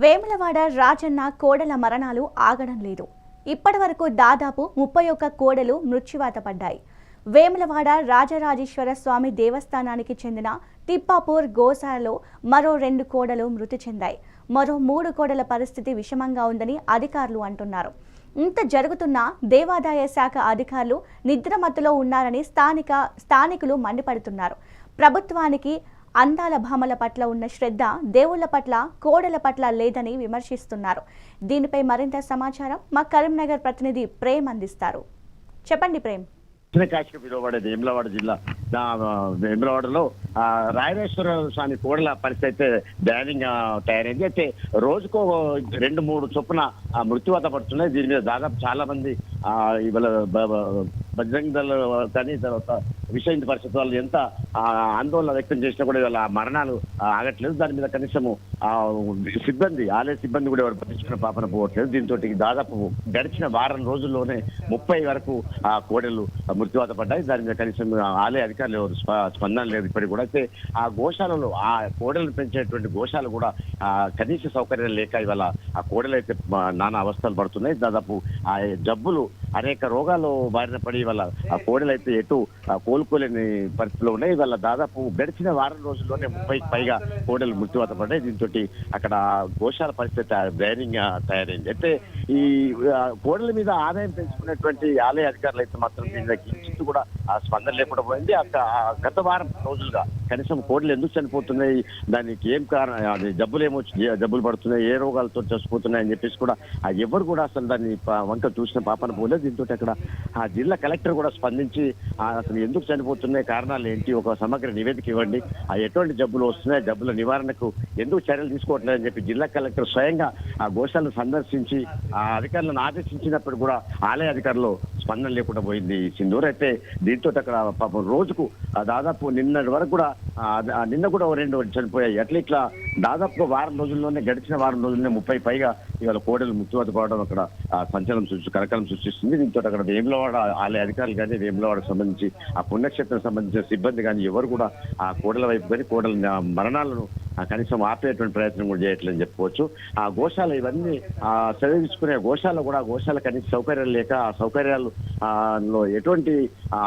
వేములవాడ రాజన్న కోడల మరణాలు ఆగడం లేదు. ఇప్పటి వరకు దాదాపు ముప్పై ఒక్క కోడలు మృత్యువాత పడ్డాయి. వేములవాడ రాజరాజేశ్వర స్వామి దేవస్థానానికి చెందిన తిప్పాపూర్ గోసాలలో మరో రెండు కోడలు మృతి చెందాయి. మరో మూడు కోడల పరిస్థితి విషమంగా ఉందని అధికారులు అంటున్నారు. ఇంత జరుగుతున్నా దేవాదాయ శాఖ అధికారులు నిద్రమత్తులో ఉన్నారని స్థానిక స్థానికులు మండిపడుతున్నారు. ప్రభుత్వానికి అందాల భామల పట్ల ఉన్న శ్రద్ధ దేవుళ్ళ పట్ల కోడల పట్ల లేదని విమర్శిస్తున్నారు. దీనిపై మరింత సమాచారం మా కరీంనగర్ ప్రతినిధి ప్రేమ్ అందిస్తారు. చెప్పండి ప్రేమ్. దక్షిణ కాశీ పిలువబడేది వేములవాడ జిల్లా. వేములవాడలో ఆ, రాయరేశ్వర స్వామి కోడల పరిస్థితి అయితే దయనీయంగా తయారైంది. అయితే రోజుకో రెండు మూడు చొప్పున మృత్యువత మృత్యువాత పడుతున్నాయి. దీని మీద దాదాపు చాలా మంది ఆ, ఇవాళ బజరంగ దళ కానీ తర్వాత విశ్వ పరిస్థితి వాళ్ళు ఎంత ఆ, ఆందోళన వ్యక్తం చేసినా కూడా ఇవాళ మరణాలు ఆగట్లేదు. దాని మీద కనీసము ఆ, సిబ్బంది ఆలయ సిబ్బంది కూడా ఎవరు పట్టించుకున్న పాపన పోవట్లేదు. దీంతో దాదాపు గడిచిన వారం రోజుల్లోనే ముప్పై వరకు ఆ కోడలు మృత్యువాత పడ్డాయి. దాని మీద కనీసం ఆలయ అధికారులు ఎవరు స్ప- స్పందన లేదు ఇప్పటికి కూడా. అయితే ఆ గోశాలలో ఆ కోడలను పెంచేటువంటి గోశాల కూడా ఆ కనీస సౌకర్యం లేక ఇవాళ ఆ కోడలు అయితే నానా అవస్థలు పడుతున్నాయి. దాదాపు ఆ జబ్బులు అనేక రోగాలు బారిన పడి ఇవాళ ఆ కోడలు అయితే ఎటు కోలు కోలుకోలేని పరిస్థితిలో ఉన్నాయి. ఇవాళ దాదాపు గడిచిన వారం రోజుల్లోనే ముప్పైకి పైగా కోడలు మృత్యువాత పడ్డాయి. దీంతో అక్కడ గోశాల పరిస్థితి దయనీయంగా తయారైంది. అయితే ఈ కోడల మీద ఆదాయం పెంచుకున్నటువంటి ఆలయ అధికారులు అయితే మాత్రం దీని కూడా ఆ స్పందన లేకుండా పోయింది. ఆ గత వారం రోజులుగా కనీసం కోడలు ఎందుకు చనిపోతున్నాయి? దానికి ఏం కారణం? అది జబ్బులు ఏమొచ్చి జబ్బులు పడుతున్నాయి? ఏ రోగాలతో చచ్చిపోతున్నాయి? అని చెప్పేసి కూడా ఆ ఎవరు కూడా అసలు దాన్ని వంక చూసిన పాపన పోలేదు. దీంతో అక్కడ ఆ జిల్లా కలెక్టర్ కూడా స్పందించి అసలు ఎందుకు చనిపోతున్నాయి? కారణాలు ఏంటి? ఒక సమగ్ర నివేదిక ఇవ్వండి. ఆ ఎటువంటి జబ్బులు వస్తున్నాయి? జబ్బుల నివారణకు ఎందుకు చర్యలు తీసుకోవట్లేదు? అని చెప్పి జిల్లా కలెక్టర్ స్వయంగా ఆ గోశాలను సందర్శించి ఆ అధికారులను ఆదేశించినప్పుడు కూడా ఆలయ అధికారులు స్పందన లేకుండా పోయింది సింధూర్. అయితే దీంతో అక్కడ పాపం రోజుకు ఆ దాదాపు నిన్నటి వరకు కూడా నిన్న కూడా రెండు చనిపోయాయి. అట్లా ఇట్లా దాదాపు వారం రోజుల్లోనే గడిచిన వారం రోజుల్లోనే ముప్పై పైగా ఇవాళ కోడలు మృత్యువాత పడడం అక్కడ సంచలనం సృష్టి కరకలం సృష్టిస్తుంది. దీంతో అక్కడ వేములవాడ ఆలయ అధికారులు కానీ వేములవాడకు సంబంధించి ఆ పుణ్యక్షేత్రం సంబంధించిన సిబ్బంది కానీ ఎవరు కూడా ఆ కోడల వైపు కానీ కోడల మరణాలను కనీసం ఆపేటువంటి ప్రయత్నం కూడా చేయట్లేదని చెప్పుకోవచ్చు. ఆ గోశాల ఇవన్నీ ఆ చదివించుకునే గోశాల కూడా గోశాల కనీస సౌకర్యాలు లేక ఆ సౌకర్యాలు లో ఎటువంటి ఆ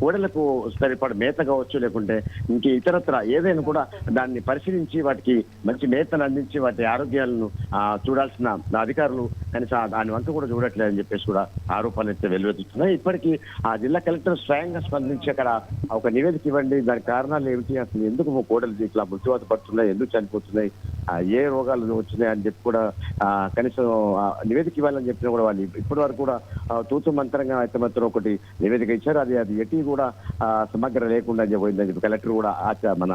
కోడలకు సరిపడ మేత కావచ్చు లేకుంటే ఇంక ఇతరత్ర ఏదైనా కూడా దాన్ని పరిశీలించి వాటికి మంచి మేతను అందించి వాటి ఆరోగ్యాలను చూడాల్సిన అధికారులు కనీసం దాని వంక కూడా చూడట్లేదని చెప్పేసి కూడా ఆరోపణలు అయితే వెలువెత్తుతున్నాయి. ఇప్పటికీ ఆ జిల్లా కలెక్టర్ స్వయంగా స్పందించి అక్కడ ఒక నివేదిక ఇవ్వండి. దాని కారణాలు ఏమిటి? అసలు ఎందుకు కోడలు ఇట్లా మృత్యువాత పడుతున్నాయి? ఎందుకు చనిపోతున్నాయి? ఏ రోగాలు వచ్చినాయి అని చెప్పి కూడా కనీసం నివేదిక ఇవ్వాలని చెప్పినా కూడా వాళ్ళు ఇప్పటి వరకు కూడా ఆ, తూతు మంత్రంగా అయితే మాత్రం ఒకటి నివేదిక ఇచ్చారు. అది అది ఎటు కూడా సమగ్ర లేకుండా పోయిందని చెప్పి కలెక్టర్ కూడా మన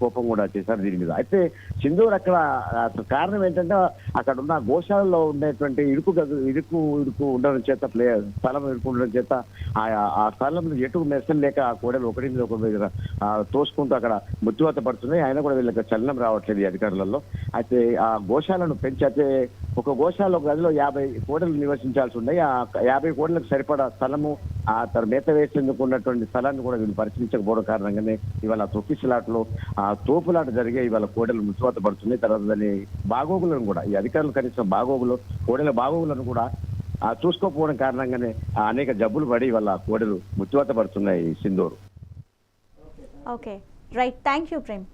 కోపం కూడా చేశారు దీని మీద. అయితే సింధూర్ అక్కడ కారణం ఏంటంటే అక్కడ ఉన్న గోశాలలో ఉండేటువంటి ఇరుకు ఇరుకు ఇరుకు ఉండడం చేత ప్లే స్థలం ఇరుకు ఉండడం చేత ఆ ఆ స్థలంలో ఎటు మెసలు లేక ఆ కోడలు ఒకటి మీద ఒక మీద తోసుకుంటూ అక్కడ మృత్యువాత పడుతున్నాయి. ఆయన కూడా వీళ్ళకి చలనం రావట్లేదు ఈ అధికారులలో. అయితే ఆ గోశాలను పెంచి అయితే ఒక గోశాల ఒక గదిలో యాభై కోడలు నివసించాల్సి ఉన్నాయి ఆ యాభై కోడలకు సరిపడా స్థలము ఆ తన మేత వేసేందుకు ఉన్నటువంటి స్థలాన్ని కూడా వీళ్ళు పరిశీలించకపోవడం కారణంగానే ఇవాళ తొక్కిసలాటలో ఆ తోపులాట జరిగే ఇవాళ కోడలు మృత్యువాత పడుతున్నాయి తర్వాత దాని బాగోగులను కూడా ఈ అధికారులు కనీసం బాగోగులు కోడల బాగోగులను కూడా ఆ చూసుకోకపోవడం కారణంగానే అనేక జబ్బులు పడి ఇవాళ కోడలు మృత్యువాత పడుతున్నాయి Sindhuru. Okay right. Thank you Prem.